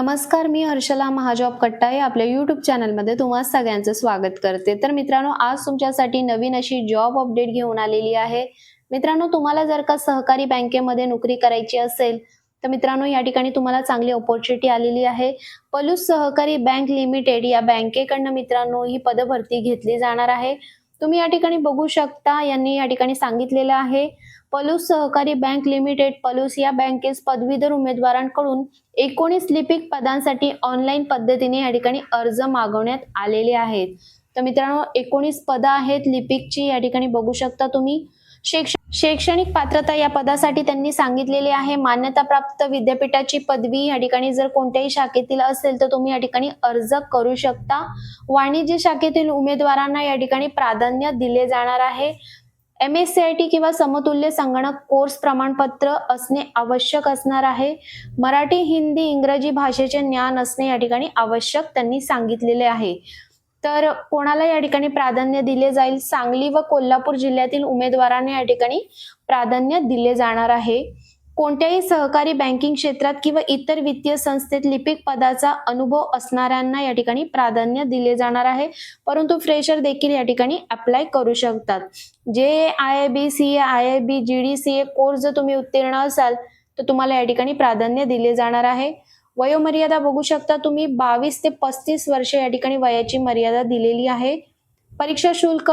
नमस्कार मी हर्षला महाजॉब कट्टाळे. आपल्या यूट्यूब चॅनलमध्ये तुम्हा सगळ्यांचं स्वागत करते. तर मित्रांनो आज तुमच्यासाठी नवीन अशी जॉब अपडेट घेऊन आलेली आहे. मित्रांनो तुम्हाला जर का सहकारी बँकेमध्ये नोकरी करायची असेल तर मित्रांनो या ठिकाणी तुम्हाला चांगली ऑपॉर्च्युनिटी आलेली आहे. पलूस सहकारी बँक लिमिटेड या बँकेकडनं मित्रांनो ही पदभरती घेतली जाणार आहे. तुम्ही या ठिकाणी बघू शकता यांनी या ठिकाणी सांगितलेलं आहे. पलूस सहकारी बँक लिमिटेड पलूस या बँकेस पदवीधर उमेदवारांकडून एकोणीस लिपिक पदांसाठी ऑनलाईन पद्धतीने या ठिकाणी अर्ज मागवण्यात आलेले आहेत. तर मित्रांनो एकोणीस पदं आहेत लिपिकची या ठिकाणी बघू शकता तुम्ही. शैक्षणिक पात्रता या पदासाठी त्यांनी सांगितलेले आहे. मान्यताप्राप्त विद्यापीठाची पदवी या ठिकाणी जर कोणत्याही शाखेतील असेल तर तुम्ही या ठिकाणी अर्ज करू शकता. वाणिज्य शाखेतील उमेदवारांना या ठिकाणी प्राधान्य दिले जाणार आहे. M S C I T किंवा समतुल्य संगणक कोर्स प्रमाणपत्र असणे आवश्यक असणार आहे. मराठी हिंदी इंग्रजी भाषेचे ज्ञान असणे या ठिकाणी आवश्यक त्यांनी सांगितलेले आहे. तर कोणाला या ठिकाणी प्राधान्य दिले जाईल? सांगली व कोल्हापूर जिल्ह्यातील उमेदवारांना या ठिकाणी प्राधान्य दिले जाणार आहे. कोणत्याही सहकारी बँकिंग क्षेत्रात किंवा इतर वित्तीय संस्थेत लिपिक पदाचा अनुभव असणाऱ्यांना या ठिकाणी प्राधान्य दिले जाणार आहे. परंतु फ्रेशर देखील या ठिकाणी अप्लाय करू शकतात. जे I B C A I B G D C A course जर तुम्ही उत्तीर्ण असाल तर तुम्हाला या ठिकाणी प्राधान्य दिले जाणार आहे. वयोमर्यादा बघू शकता. तुम्ही बावीस ते पस्तीस वर्ष या ठिकाणी वयाची मर्यादा दिलेली आहे. परीक्षा शुल्क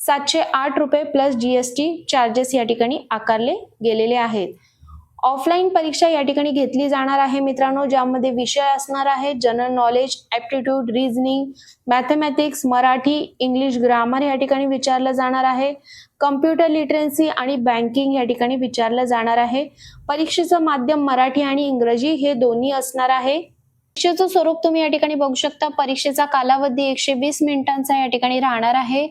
सातशे आठ रुपये प्लस जीएसटी चार्जेस या ठिकाणी आकारले गेलेले आहेत. ऑफलाईन परीक्षा या ठिकाणी घेतली जाणार आहे मित्रांनो ज्यामध्ये विषय असणार आहे general knowledge aptitude reasoning mathematics Marathi English grammar या ठिकाणी विचारलं जाणार आहे. कम्प्युटर लिटरन्सी आणि बँकिंग या ठिकाणी विचारलं जाणार आहे. परीक्षेचं माध्यम मराठी आणि इंग्रजी हे दोन्ही असणार आहे. परीक्षेचं स्वरूप तुम्ही या ठिकाणी बघू शकता. परीक्षेचा कालावधी एकशे वीस मिनिटांचा या ठिकाणी राहणार आहे.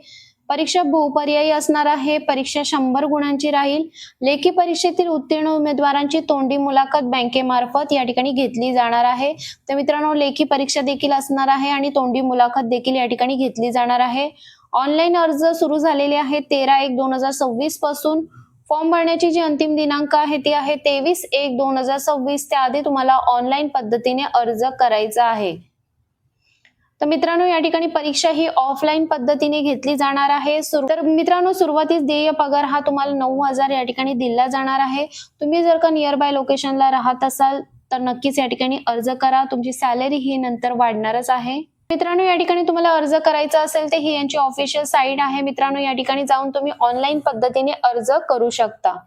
परीक्षा बहुपर्यायी असणार आहे. परीक्षा शंभर गुणांची राहील. लेखी परीक्षेतील उत्तीर्ण उमेदवारांची तोंडी मुलाखत बँकेमार्फत या ठिकाणी घेतली जाणार आहे. तर मित्रांनो लेखी परीक्षा देखील असणार आहे आणि तोंडी मुलाखत देखील या ठिकाणी घेतली जाणार आहे. ऑनलाईन अर्ज सुरू झालेले आहे तेरा एक दोन हजार सव्वीसपासून. फॉर्म भरण्याची जी अंतिम दिनांक आहे ती आहे तेवीस एक दोन हजार सव्वीस. त्याआधी तुम्हाला ऑनलाईन पद्धतीने अर्ज करायचा आहे. तर मित्रांनो या ठिकाणी परीक्षा ही ऑफलाईन पद्धतीने घेतली जाणार आहे. सुरु- तर मित्रांनो सुरुवातीस देय पगार हा तुम्हाला नऊ हजार या ठिकाणी दिला जाणार आहे. तुम्ही जर का नियर बाय लोकेशनला राहत असाल तर नक्कीच या ठिकाणी अर्ज करा. तुमची सॅलरी ही नंतर वाढणारच आहे. मित्रांनो या ठिकाणी तुम्हाला अर्ज करायचा असेल तर ही यांची ऑफिशियल साईट आहे. मित्रांनो या ठिकाणी जाऊन तुम्ही ऑनलाईन पद्धतीने अर्ज करू शकता.